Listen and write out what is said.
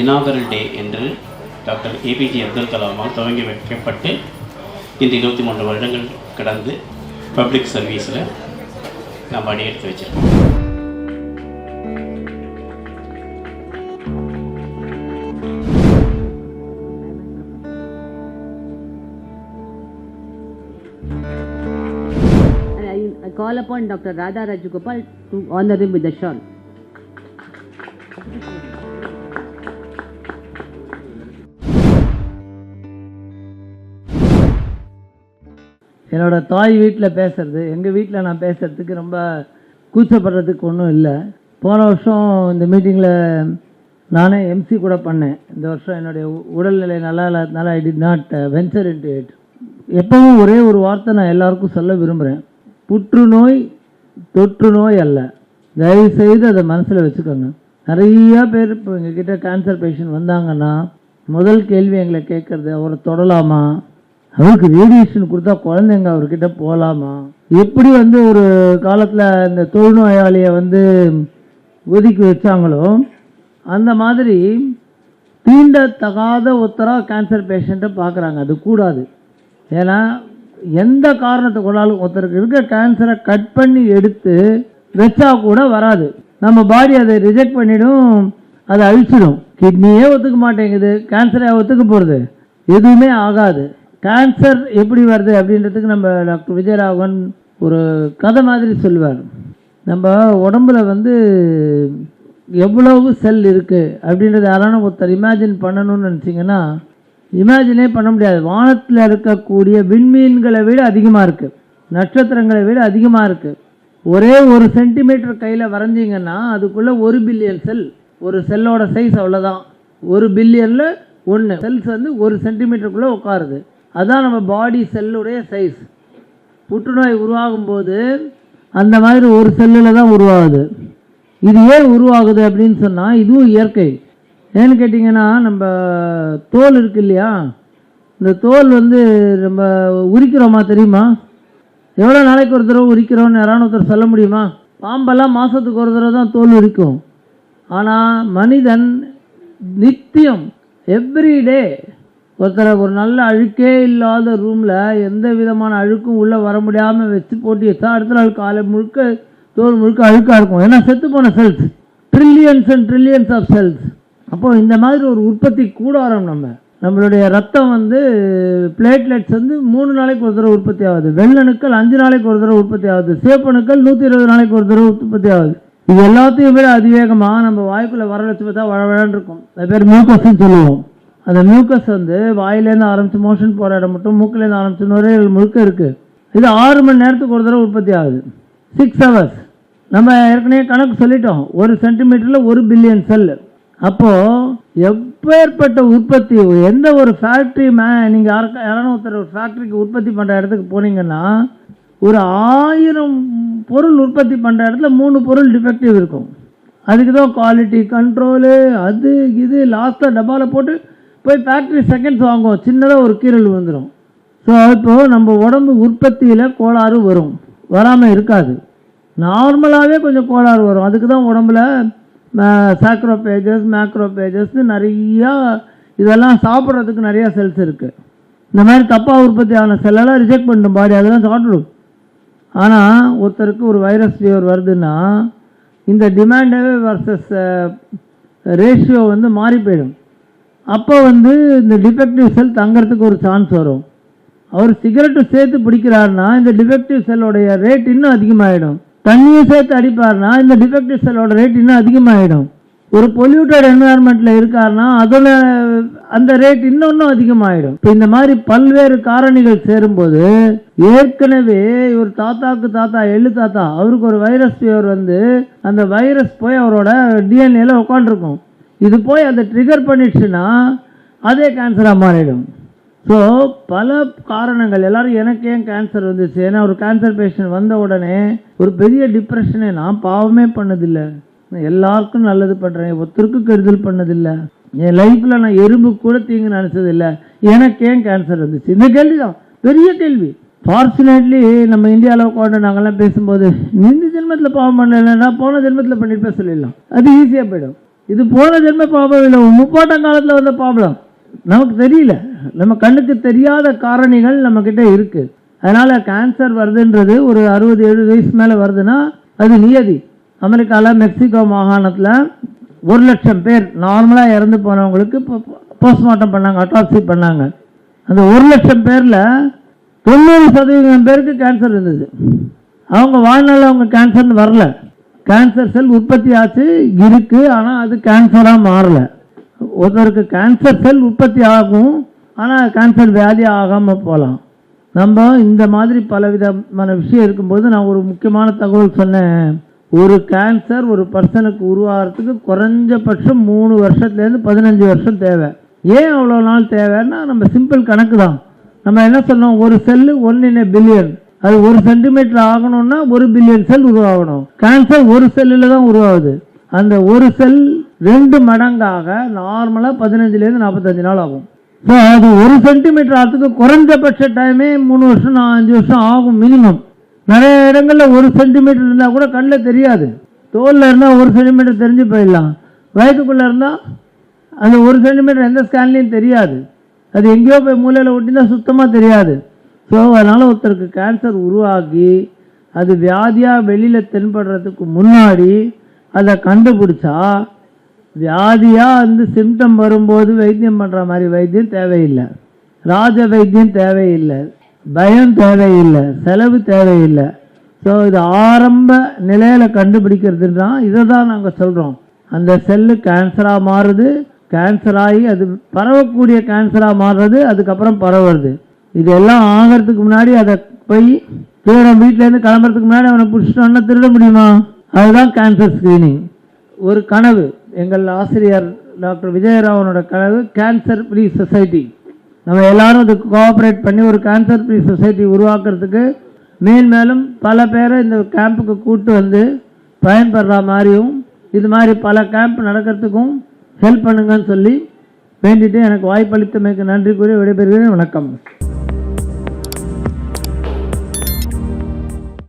Inaugural டே என்று doctor APJ Abdul கலாமால் துவங்கி வைக்கப்பட்டு இந்த இருபத்தி மூன்று வருடங்கள் கடந்து பப்ளிக் சர்வீஸில் நம்ம அடியெடுத்து வச்சிருக்கோம் And I, I call upon Dr. Radha Rajagopal to honor him with the shawl. என்னோட தாய் வீட்டில் பேசுகிறது எங்கள் வீட்டில் நான் பேசுகிறதுக்கு ரொம்ப கூச்சப்படுறதுக்கு ஒன்றும் இல்லை. போன வருஷம் இந்த மீட்டிங்கில் நானே எம்சி கூட பண்ணேன். இந்த வருஷம் என்னுடைய உ- உடல்நிலை நல்லா இல்லாதனால I did not venture into it எப்பவும் ஒரே ஒரு வார்த்தை நான் எல்லாருக்கும் சொல்ல விரும்புகிறேன் புற்றுநோய் தொற்று நோய் அல்ல. தயவு செய்து அதை மனசில் வச்சுக்கோங்க. நிறையா பேர் இப்போ எங்ககிட்ட கேன்சர் பேஷண்ட் வந்தாங்கன்னா முதல் கேள்வி எங்களை கேட்குறது அவரை தொடலாமா? அவருக்கு ரேடியேஷன் கொடுத்தா குழந்தைங்க அவர்கிட்ட போகலாமா எப்படி வந்து ஒரு காலத்தில் இந்த தொழுநோயாளியை வந்து ஒதுக்கி வச்சாங்களோ அந்த மாதிரி தீண்டத்தகாத ஒருத்தராக கேன்சர் பேஷண்ட்டை பார்க்குறாங்க. அது கூடாது. ஏன்னா எந்த காரணத்தை கொண்டாலும் ஒருத்தருக்கு இருக்க கேன்சரை கட் பண்ணி எடுத்து வச்சா கூட வராது. நம்ம பாடி அதை ரிஜெக்ட் பண்ணிடும் அதை அழிச்சிடும். கிட்னியே ஒத்துக்க மாட்டேங்குது கேன்சரை ஒத்துக்க போகிறது எதுவுமே ஆகாது. கேன்சர் எப்படி வருது அப்படின்றதுக்கு நம்ம டாக்டர் விஜயராகவன் ஒரு கதை மாதிரி சொல்லுவார் நம்ம உடம்புல வந்து எவ்வளவு செல் இருக்குது அப்படின்றத யாரான ஒருத்தர் இமேஜின் பண்ணணும்னு நினச்சிங்கன்னா இமேஜினே பண்ண முடியாது. வானத்தில் இருக்கக்கூடிய விண்மீன்களை விட அதிகமாக இருக்குது நட்சத்திரங்களை விட அதிகமாக இருக்குது ஒரே ஒரு சென்டிமீட்டர் கையில் வரைஞ்சிங்கன்னா அதுக்குள்ளே ஒரு பில்லியன் செல் ஒரு செல்லோட சைஸ் அவ்வளோதான் ஒரு பில்லியனில் ஒன்று செல்ஸ் வந்து ஒரு சென்டிமீட்டருக்குள்ளே உட்காருது. அதுதான் நம்ம பாடி செல்லுடைய சைஸ் புற்றுநோய் உருவாகும் போது அந்த மாதிரி ஒரு செல்லில் தான் உருவாகுது. இது ஏன் உருவாகுது அப்படின்னு சொன்னால் இதுவும் இயற்கை. ஏன்னு கேட்டிங்கன்னா நம்ம தோல் இருக்கு இல்லையா? இந்த தோல் வந்து நம்ம உரிக்கிறோமா தெரியுமா? எவ்வளோ நாளைக்கு ஒரு தடவை உரிக்கிறோம்னு யாரான ஒருத்தர் சொல்ல முடியுமா? பாம்பெல்லாம் மாதத்துக்கு ஒரு தடவை தான் தோல் உரிக்கும். ஆனால் மனிதன் நித்தியம் எவ்ரிடே ஒருத்தரை ஒரு நல்ல அழுக்கே இல்லாத ரூமில் எந்த விதமான அழுக்கும் உள்ளே வர முடியாமல் வச்சு போட்டி வச்சா அடுத்த நாள் காலை முழுக்க தோல் முழுக்க அழுக்காக இருக்கும். ஏன்னா செத்து போன cells trillions and trillions of cells அப்போது இந்த மாதிரி ஒரு உற்பத்தி கூடாரம் நம்ம. நம்மளுடைய ரத்தம் வந்து பிளேட்லெட்ஸ் வந்து மூணு நாளைக்கு ஒரு தடவை உற்பத்தி ஆகுது. வெள்ளணுக்கள் அஞ்சு நாளைக்கு ஒரு தடவை உற்பத்தி ஆகுது. சேப்பணுக்கள் நூற்றி இருபது நாளைக்கு ஒரு தடவை உற்பத்தி ஆகுது. இது எல்லாத்தையும் விட அதிவேகமாக நம்ம வாய்க்குள்ளே வர வச்சு பார்த்தா வழவழன்னு இருக்கும். அது பேர் மியூக்கஸ்ன்னு சொல்லுவோம். அந்த மியூக்கஸ் வந்து வாயிலேருந்து ஆரம்பித்து மோஷன் போகிற இடம் மட்டும் மூக்கிலேருந்து ஆரம்பித்து நுரையீரல் முழுக்க இருக்குது இது ஆறு மணி நேரத்துக்கு ஒரு தடவை உற்பத்தி ஆகுது. சிக்ஸ் ஹவர்ஸ் நம்ம ஏற்கனவே கணக்கு சொல்லிட்டோம். ஒரு சென்டிமீட்டரில் ஒரு பில்லியன் செல் அப்போது எப்பேற்பட்ட உற்பத்தி எந்த ஒரு ஃபேக்ட்ரி மே நீங்கள் யாருக்கா யாரான ஒருத்தர் ஒரு ஃபேக்ட்ரிக்கு உற்பத்தி பண்ணுற இடத்துக்கு போனீங்கன்னா ஒரு ஆயிரம் பொருள் உற்பத்தி பண்ணுற இடத்துல மூணு பொருள் டிஃபெக்டிவ் இருக்கும். அதுக்கு தான் குவாலிட்டி கண்ட்ரோலு அது இது லாஸ்ட்டாக டப்பாவில் போட்டு போய் ஃபேக்ட்ரி செகண்ட்ஸ் வாங்குவோம். சின்னதாக ஒரு கீரல் வந்துடும் ஸோ இப்போது நம்ம உடம்பு உற்பத்தியில் கோளாறு வரும். வராமல் இருக்காது. நார்மலாகவே கொஞ்சம் கோளாறு வரும். அதுக்கு தான் உடம்புல சாக்ரோபேஜஸ் மேக்ரோபேஜஸ்னு நிறையா இதெல்லாம் சாப்பிட்றதுக்கு நிறையா செல்ஸ் இருக்குது இந்த மாதிரி தப்பாக உற்பத்தி ஆன செல்லெல்லாம் ரிஜெக்ட் பண்ணிடும் பாடி அதெல்லாம் சாப்பிடும் ஆனால் ஒருத்தருக்கு ஒரு வைரஸ் ஃபீவர் வருதுன்னா இந்த டிமாண்டே வர்சஸ் ரேஷியோ வந்து மாறி போயிடும். அப்போ வந்து இந்த டிஃபெக்டிவ் செல் தங்கிறதுக்கு ஒரு சான்ஸ் வரும். அவர் சிகரெட்டு சேர்த்து பிடிக்கிறாருன்னா இந்த டிஃபெக்டிவ் செல்லோடைய ரேட் இன்னும் அதிகமாகிடும் தண்ணியை சேர்த்து அடிப்பாருன்னா இந்த டிஃபெக்டிவ் செல்லோட ரேட் இன்னும் அதிகமாகிடும் ஒரு பொல்யூட்டட் என்வாயர்மெண்ட்டில் இருக்காருன்னா அதோட அந்த ரேட் இன்னும் இன்னும் அதிகமாகிடும் இப்போ இந்த மாதிரி பல்வேறு காரணிகள் சேரும்போது ஏற்கனவே இவர் தாத்தாக்கு தாத்தா எள்ளு தாத்தா அவருக்கு ஒரு வைரஸ் ஃபீவர் வந்து அந்த வைரஸ் போய் அவரோட டிஎன்ஏல உட்காந்துருக்கும் இது போய் அதை ட்ரிகர் பண்ணிடுச்சுன்னா அதே கேன்சராக மாறிடும். ஸோ பல காரணங்கள். எல்லாரும் எனக்கு ஏன் கேன்சர் வந்துச்சு? ஏன்னா ஒரு கேன்சர் பேஷண்ட் வந்த உடனே ஒரு பெரிய டிப்ரெஷனே நான் பாவமே பண்ணதில்லை. நான் எல்லாருக்கும் நல்லது பண்ணுறேன் ஒருத்தருக்கும் கெடுதல் பண்ணதில்லை. என் லைஃப்பில் நான் எறும்பு கூட தீங்கு நினச்சதில்லை. எனக்கு ஏன் கேன்சர் வந்துச்சு? இந்த கேள்வி தான் பெரிய கேள்வி. ஃபார்ச்சுனேட்லி நம்ம இந்தியாவில் உட்காந்து நாங்கள்லாம் பேசும்போது இந்த ஜென்மத்தில் பாவம் பண்ணலைன்னா போன ஜென்மத்தில் பண்ணியிருப்பேன் சொல்லிடலாம். அது ஈஸியாக போயிடும். இது போன ஜென்ம ப்ராப்ளம் இல்லை ஒரு முப்பாட்டம் காலத்தில் வந்த ப்ராப்ளம் நமக்கு தெரியல. நம்ம கண்ணுக்கு தெரியாத காரணிகள் நம்மக்கிட்ட இருக்குது அதனால் கேன்சர் வருதுன்றது ஒரு அறுபது எழுபது வயசு மேலே வருதுன்னா அது நியதி. அமெரிக்காவில் மெக்சிகோ மாகாணத்தில் ஒரு லட்சம் பேர் நார்மலாக இறந்து போனவங்களுக்கு போஸ்ட்மார்ட்டம் பண்ணாங்க அட்டாப்சி பண்ணாங்க. அந்த ஒரு லட்சம் பேரில் தொண்ணூறு சதவீதம் பேருக்கு கேன்சர் இருந்தது. அவங்க வாழ்நாளில் அவங்க கேன்சர்னு வரல. கேன்சர் செல் உற்பத்தி ஆச்சு இருக்கு ஆனால் அது கேன்சராக மாறல. ஒருத்தருக்கு கேன்சர் செல் உற்பத்தி ஆகும் ஆனால் கேன்சர் வியாதி ஆகாமல் போகலாம் நம்ம இந்த மாதிரி பலவிதமான விஷயம் இருக்கும்போது நான் ஒரு முக்கியமான தகவல் சொன்னேன். ஒரு கேன்சர் ஒரு பர்சனுக்கு உருவாகிறதுக்கு குறைஞ்சபட்சம் மூணு வருஷத்துலேருந்து பதினஞ்சு வருஷம் தேவை. ஏன் அவ்வளோ நாள் தேவைன்னா நம்ம சிம்பிள் கணக்கு தான். நம்ம என்ன சொன்னோம்? ஒரு செல்லு ஒன் இன் பில்லியன் அது ஒரு சென்டிமீட்டர் ஆகணும்னா ஒரு பில்லியன் செல் உருவாகணும். கேன்சர் ஒரு செல்லில் தான் உருவாகுது. அந்த ஒரு செல் ரெண்டு மடங்காக நார்மலாக பதினஞ்சுலேருந்து நாற்பத்தஞ்சு நாள் ஆகும். ஸோ அது ஒரு சென்டிமீட்டர் ஆகிறதுக்கு குறைஞ்சபட்ச டைமே மூணு வருஷம் நான் அஞ்சு வருஷம் ஆகும் மினிமம் நிறைய இடங்களில் ஒரு சென்டிமீட்டர் இருந்தால் கூட கண்ணில் தெரியாது. தோலில் இருந்தால் ஒரு சென்டிமீட்டர் தெரிஞ்சு போயிடலாம். வயதுக்குள்ளே இருந்தால் அந்த ஒரு சென்டிமீட்டர் எந்த ஸ்கேன்லேயும் தெரியாது. அது எங்கேயோ போய் மூலையில் ஒட்டினா சுத்தமாக தெரியாது. ஸோ அதனால் ஒருத்தருக்கு கேன்சர் உருவாகி அது வியாதியாக வெளியில் தென்படுறதுக்கு முன்னாடி அதை கண்டுபிடிச்சா வியாதியாக வந்து சிம்டம் வரும்போது வைத்தியம் பண்ணுற மாதிரி வைத்தியம் தேவையில்லை. ராஜ வைத்தியம் தேவையில்லை. பயம் தேவையில்லை. செலவு தேவையில்லை. ஸோ இது ஆரம்ப நிலையில் கண்டுபிடிக்கிறது தான் இதை தான் நாங்கள் சொல்கிறோம் அந்த செல்லு கேன்சராக மாறுது. கேன்சர் ஆகி அது பரவக்கூடிய கேன்சராக மாறுறது அதுக்கப்புறம் பரவுறது. இதெல்லாம் ஆகிறதுக்கு முன்னாடி அதை போய் திருடன் வீட்டிலேருந்து கிளம்புறதுக்கு முன்னாடி அவனை பிடிச்சிட்டோன்னா திருட முடியுமா? அதுதான் கேன்சர் ஸ்க்ரீனிங் ஒரு கனவு. எங்கள் ஆசிரியர் டாக்டர் விஜயராவனோட கனவு கேன்சர் ஃப்ரீ சொசைட்டி நம்ம எல்லாரும் அதுக்கு கோஆப்ரேட் பண்ணி ஒரு கேன்சர் ஃப்ரீ சொசைட்டி உருவாக்குறதுக்கு மேன்மேலும் பல பேரை இந்த கேம்புக்கு கூட்டு வந்து பயன்படுற மாதிரியும் இது மாதிரி பல கேம்ப் நடக்கிறதுக்கும் ஹெல்ப் பண்ணுங்கன்னு சொல்லி வேண்டிட்டு எனக்கு வாய்ப்பளித்தமைக்கு நன்றி கூறி விடைபெறுகிறேன். வணக்கம்.